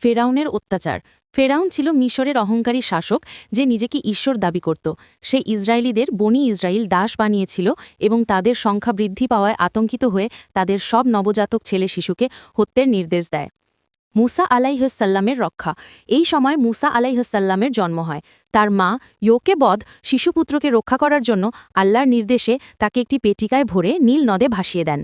ফেরাউনের অত্যাচার। ফেরাউন ছিল মিশরের অহংকারী শাসক যে নিজেকে ঈশ্বর দাবি করত। সে ইসরায়েলিদের বনি ইসরায়েল দাস বানিয়েছিল এবং তাদের সংখ্যা বৃদ্ধি পাওয়ায় আতঙ্কিত হয়ে তাদের সব নবজাতক ছেলে শিশুকে হত্যের নির্দেশ দেয়। মুসা আলাইহসাল্লামের রক্ষা। এই সময় মুসা আলাইহসাল্লামের জন্ম হয়। তার মা ইয়োকেবদ শিশুপুত্রকে রক্ষা করার জন্য আল্লাহর নির্দেশে তাকে একটি পেটিকায় ভরে নীল নদে ভাসিয়ে দেন।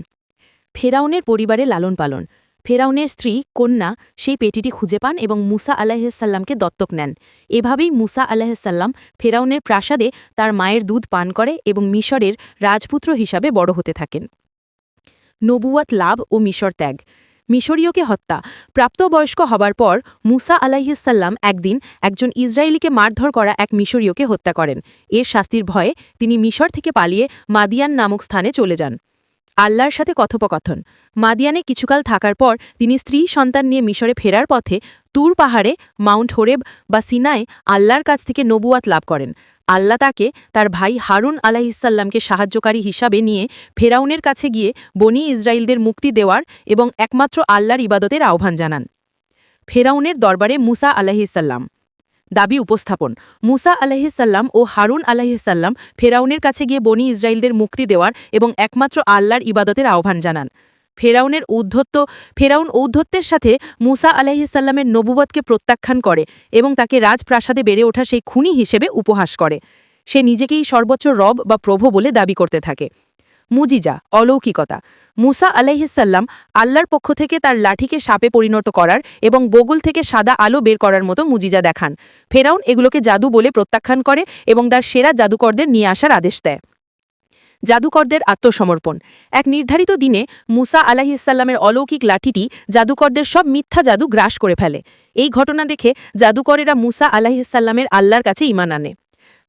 ফেরাউনের পরিবারে লালন পালন ফেরাউনের স্ত্রী কন্যা সেই পেটিটি খুঁজে পান এবং মুসা আলাহিসাল্লামকে দত্তক নেন। এভাবেই মুসা আলাহিসাল্লাম ফেরাউনের প্রাসাদে তার মায়ের দুধ পান করে এবং মিশরের রাজপুত্র হিসাবে বড় হতে থাকেন। নবুয়াত লাভ ও মিশর ত্যাগ। মিশরীয়কে হত্যা। প্রাপ্তবয়স্ক হবার পর মুসা আলাইহিসাল্লাম একদিন একজন ইসরায়েলিকে মারধর করা এক মিশরীয়কে হত্যা করেন। এর শাস্তির ভয়ে তিনি মিশর থেকে পালিয়ে মাদিয়ান নামক স্থানে চলে যান। আল্লাহর সাথে কথোপকথন। মাদিয়ানে কিছুকাল থাকার পর তিনি স্ত্রী সন্তান নিয়ে মিশরে ফেরার পথে তুর পাহাড়ে, মাউন্ট হোরেব বা সিনায় আল্লাহর কাছ থেকে নবুয়াত লাভ করেন। আল্লাহ তাকে তার ভাই হারুন আলাহিসাল্লামকে সাহায্যকারী হিসাবে নিয়ে ফেরাউনের কাছে গিয়ে বনি ইসরায়েলদের মুক্তি দেওয়ার এবং একমাত্র আল্লাহর ইবাদতের আহ্বান জানান। ফেরাউনের দরবারে মুসা আলাহিসাল্লাম দাবি উপস্থাপন। মুসা আলাহিসাল্লাম ও হারুন আলাহিসাল্লাম ফেরাউনের কাছে গিয়ে বনি ইসরায়েলদের মুক্তি দেওয়ার এবং একমাত্র আল্লাহর ইবাদতের আহ্বান জানান। ফেরাউনের ঔদ্ধত্য ফেরাউন ঔদ্ধত্যের সাথে মুসা আলাহিসাল্লামের নবুবতকে প্রত্যাখ্যান করে এবং তাকে রাজপ্রাসাদে বেড়ে ওঠা সেই খুনি হিসেবে উপহাস করে। সে নিজেকেই সর্বোচ্চ রব বা প্রভু বলে দাবি করতে থাকে। মুজিজা, অলৌকিকতা। মুসা আলাইহিসাল্লাম আল্লাহর পক্ষ থেকে তার লাঠিকে সাপে পরিণত করার এবং বগুল থেকে সাদা আলো বের করার মতো মুজিজা দেখান। ফেরাউন এগুলোকে জাদু বলে প্রত্যাখ্যান করে এবং তার সেরা জাদুকরদের নিয়ে আসার আদেশ দেয়। জাদুকরদের আত্মসমর্পণ। এক নির্ধারিত দিনে মুসা আলাহিসাল্লামের অলৌকিক লাঠিটি জাদুকরদের সব মিথ্যা জাদু গ্রাস করে ফেলে। এই ঘটনা দেখে জাদুকরেরা মুসা আলাহিসাল্লামের আল্লাহর কাছে ইমান আনে।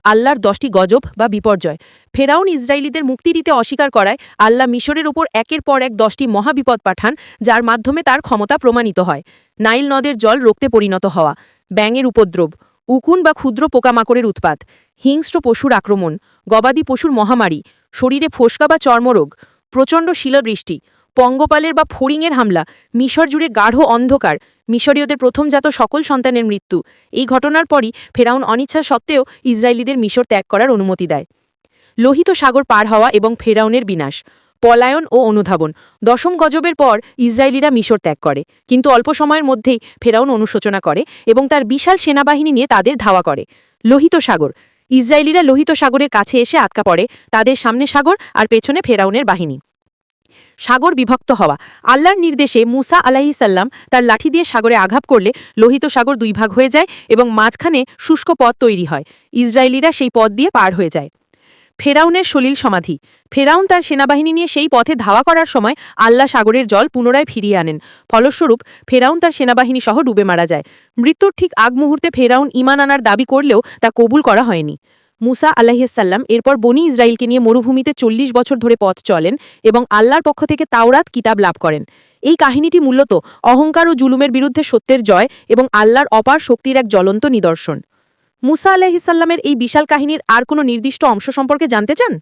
আল্লাহর দশটি গজব বা বিপর্যয়। ফেরাউন ইসরায়েলিদের মুক্তি দিতে অস্বীকার করায় আল্লাহ মিশরের উপর একের পর এক দশটি মহাবিপদ পাঠান, যার মাধ্যমে তার ক্ষমতা প্রমাণিত হয়। নাইল নদের জল রক্তে পরিণত হওয়া। ব্যাঙের উপদ্রব। উকুন বা ক্ষুদ্র পোকামাকড়ের উৎপাত। হিংস্র পশুর আক্রমণ। গবাদি পশুর মহামারী। শরীরে ফোসকা বা চর্মরোগ। প্রচণ্ড শিলবৃষ্টি। পঙ্গপালের বা ফড়িংয়ের হামলা, মিশর জুড়ে গাঢ় অন্ধকার, মিশরীয়দের প্রথমজাত সকল সন্তানের মৃত্যু। এই ঘটনার পরই ফেরাউন অনিচ্ছা সত্ত্বেও ইসরায়েলিদের মিশর ত্যাগ করার অনুমতি দেয়। লোহিত সাগর পার হওয়া এবং ফেরাউনের বিনাশ, পলায়ন ও অনুধাবন, দশম গজবের পর ইসরায়েলিরা মিশর ত্যাগ করে। কিন্তু অল্প সময়ের মধ্যেই ফেরাউন অনুশোচনা করে এবং তার বিশাল সেনাবাহিনী নিয়ে তাদের ধাওয়া করে। লোহিত সাগর, ইসরায়েলিরা লোহিত সাগরের কাছে এসে আটকা পড়ে, তাদের সামনে সাগর আর পেছনে ফেরাউনের বাহিনী। সাগর বিভক্ত হওয়া। আল্লাহর নির্দেশে মুসা আলাহিসাল্লাম তার লাঠি দিয়ে সাগরে আঘাত করলে লোহিত সাগর দুই ভাগ হয়ে যায় এবং মাঝখানে শুষ্ক পথ তৈরি হয়। ইসরায়েলিরা সেই পথ দিয়ে পার হয়ে যায়। ফেরাউনের সলিল সমাধি। ফেরাউন তার সেনাবাহিনী নিয়ে সেই পথে ধাওয়া করার সময় আল্লাহ সাগরের জল পুনরায় ফিরিয়ে আনেন। ফলস্বরূপ, ফেরাউন তার সেনাবাহিনী সহ ডুবে মারা যায়। মৃত্যুর ঠিক আগ মুহূর্তে ফেরাউন ইমান আনার দাবি করলেও তা কবুল করা হয়নি। মুসা আলাহিসাল্লাম এরপর বনি ইসরায়েলকে নিয়ে মরুভূমিতে চল্লিশ বছর ধরে পথ চলেন এবং আল্লাহর পক্ষ থেকে তাওরাত কিতাব লাভ করেন। এই কাহিনীটি মূলত অহংকার ও জুলুমের বিরুদ্ধে সত্যের জয় এবং আল্লাহর অপার শক্তির এক জ্বলন্ত নিদর্শন। মুসা আলাহিসাল্লামের এই বিশাল কাহিনীর আর কোনো নির্দিষ্ট অংশ সম্পর্কে জানতে চান?